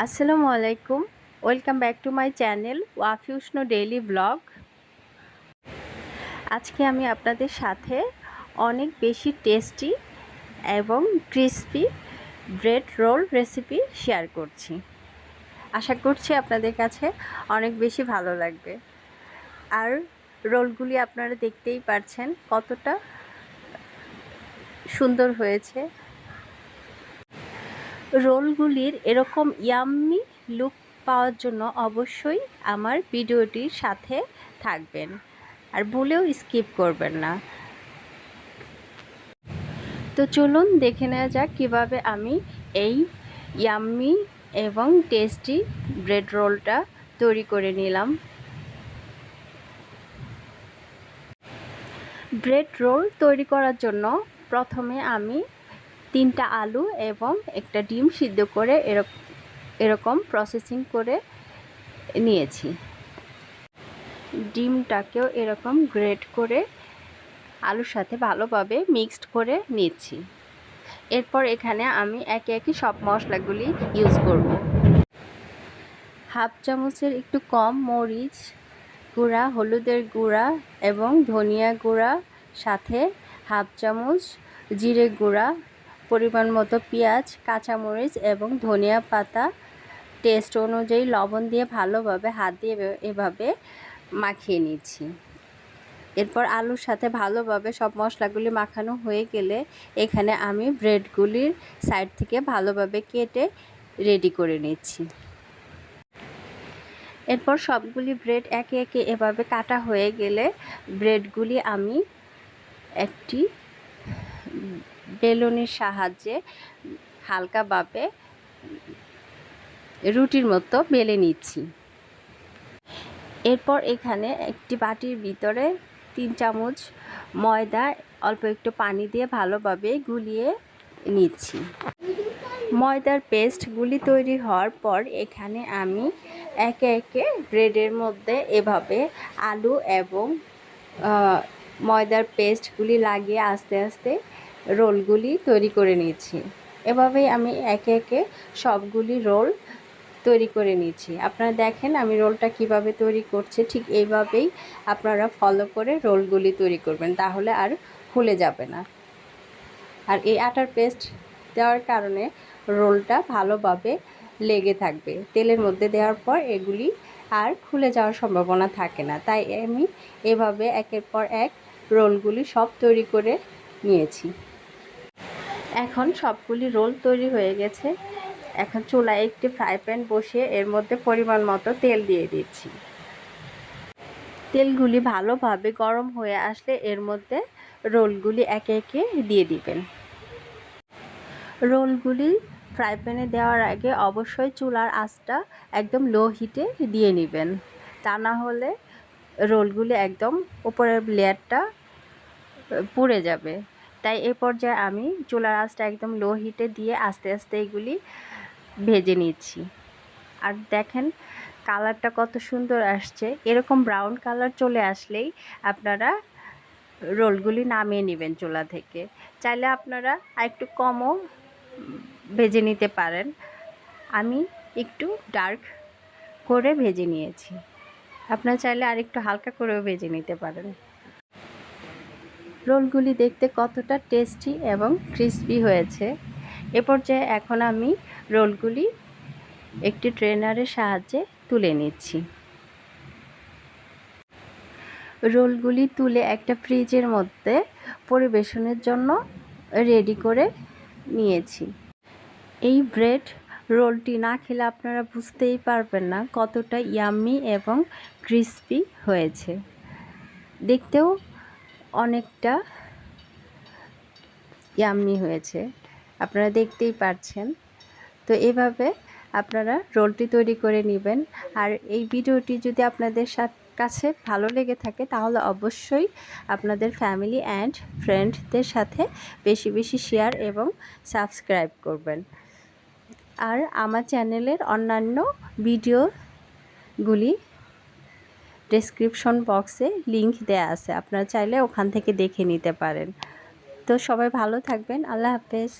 আসসালামু আলাইকুম। Welcome back to my channel ওয়াফিউষ্ণ daily blog আজকে আমি আপনাদের সাথে অনেক বেশি টেস্টি এবং crispy bread roll recipe share করছি। আশা করছি আপনাদের কাছে অনেক বেশি ভালো লাগবে। আর রোলগুলি আপনারা দেখতেই পারছেন কতটা সুন্দর হয়েছে। রোলগুলির এরকম ইয়াম্মি লুক পাওয়ার জন্য অবশ্যই আমার ভিডিওটির সাথে থাকবেন। আর ভুলেও স্কিপ করবেন না। তো চলুন দেখে নেওয়া যাক কীভাবে আমি এই ইয়াম্মি এবং টেস্টি ব্রেড রোলটা তৈরি করে নিলাম। ব্রেড রোল তৈরি করার জন্য প্রথমে আমি তিনটা আলু এবং একটা ডিম সিদ্ধ করে এরকম প্রসেসিং করে নিয়েছি। ডিমটাকেও এরকম গ্রেট করে আলুর সাথে ভালোভাবে মিক্সড করে নিচ্ছি। এরপর এখানে আমি একে একে সব মশলাগুলি ইউজ করব। হাফ চামচের একটু কম মরিচ গুঁড়া, হলুদের গুঁড়া এবং ধনিয়া গুঁড়া, সাথে হাফ চামচ জিরে গুঁড়া পরিমাণ মতো পেঁয়াজ, কাঁচামরিচ এবং ধনিয়া পাতা টেস্ট অনুযায়ী লবণ দিয়ে ভালোভাবে হাত দিয়ে এভাবে মাখিয়ে নিচ্ছি। এরপর আলুর সাথে ভালোভাবে সব মশলাগুলি মাখানো হয়ে গেলে এখানে আমি ব্রেডগুলির সাইড থেকে ভালোভাবে কেটে রেডি করে নিচ্ছি। এরপর সবগুলি ব্রেড একে একে এভাবে কাটা হয়ে গেলে ব্রেডগুলি আমি একটি বেলুনের সাহায্যে হালকাভাবে রুটির মতো বেলে নিচ্ছি। এরপর এখানে একটি বাটির ভিতরে তিন চামচ ময়দা, অল্প একটু পানি দিয়ে ভালোভাবে গুলিয়ে নিচ্ছি। ময়দার পেস্টগুলি তৈরি হওয়ার পর এখানে আমি একে একে ব্রেডের মধ্যে এভাবে আলু এবং ময়দার পেস্টগুলি লাগিয়ে আস্তে আস্তে রোলগুলি তৈরি করে নিয়েছি। এভাবেই আমি একে একে সবগুলি রোল তৈরি করে নিয়েছি। আপনারা দেখেন আমি রোলটা কীভাবে তৈরি করছি, ঠিক এইভাবেই আপনারা ফলো করে রোলগুলি তৈরি করবেন, তাহলে আর খুলে যাবে না। আর এই আটার পেস্ট দেওয়ার কারণে রোলটা ভালোভাবে লেগে থাকবে। তেলের মধ্যে দেওয়ার পর এগুলি আর খুলে যাওয়ার সম্ভাবনা থাকে না। তাই আমি এভাবে একের পর এক রোলগুলি সব তৈরি করে নিয়েছি। এখন সবগুলি রোল তৈরি হয়ে গেছে। এখন চুলায় একটি ফ্রাই প্যান বসিয়ে এর মধ্যে পরিমাণ মতো তেল দিয়ে দিচ্ছি। তেলগুলি ভালোভাবে গরম হয়ে আসলে এর মধ্যে রোলগুলি একে একে দিয়ে দিবেন। রোলগুলি ফ্রাই প্যানে দেওয়ার আগে অবশ্যই চুলার আঁচটা একদম লো হিটে দিয়ে নেবেন। তা না হলে রোলগুলি একদম উপরের লেয়ারটা পুড়ে যাবে। তাই এ পর্যায়ে আমি চুলার আঁচটা একদম লো হিটে দিয়ে আস্তে আস্তে এগুলি ভেজে নিচ্ছি। আর দেখেন কালারটা কত সুন্দর আসছে। এরকম ব্রাউন কালার চলে আসলেই আপনারা রোলগুলি নামিয়ে নেবেন চুলা থেকে। চাইলে আপনারা একটু কমও ভেজে নিতে পারেন। আমি একটু ডার্ক করে ভেজে নিয়েছি। আপনার চাইলে আর একটু হালকা করেও ভেজে নিতে পারেন। রোলগুলি দেখতে কতটা টেস্টি এবং ক্রিসপি হয়েছে। এ পর্যায়ে এখন আমি রোলগুলি একটি ট্রেনারের সাহায্যে তুলে নিচ্ছি। রোলগুলি তুলে একটা ফ্রিজের মধ্যে পরিবেশনের জন্য রেডি করে নিয়েছি। এই ব্রেড রোলটি না খেলে আপনারা বুঝতেই পারবেন না কতটা ইয়াম্মি এবং ক্রিসপি হয়েছে। দেখতেও অনেকটা ইয়াম্মি হয়েছে। আপনারা দেখতেই পারছেন। তো এভাবে আপনারা রোলটি তৈরি করে নেবেন। আর এই ভিডিওটি যদি আপনাদের কাছে ভালো লেগে থাকে তাহলে অবশ্যই আপনাদের ফ্যামিলি অ্যান্ড ফ্রেন্ডদের সাথে বেশি বেশি শেয়ার এবং সাবস্ক্রাইব করবেন। আর আমার চ্যানেলের অন্যান্য ভিডিওগুলি ডেসক্রিপশন বক্সে লিংক দেয়া আছে। আপনারা চাইলে ওখান থেকে দেখে নিতে পারেন। তো সবাই ভালো থাকবেন। আল্লাহ হাফেজ।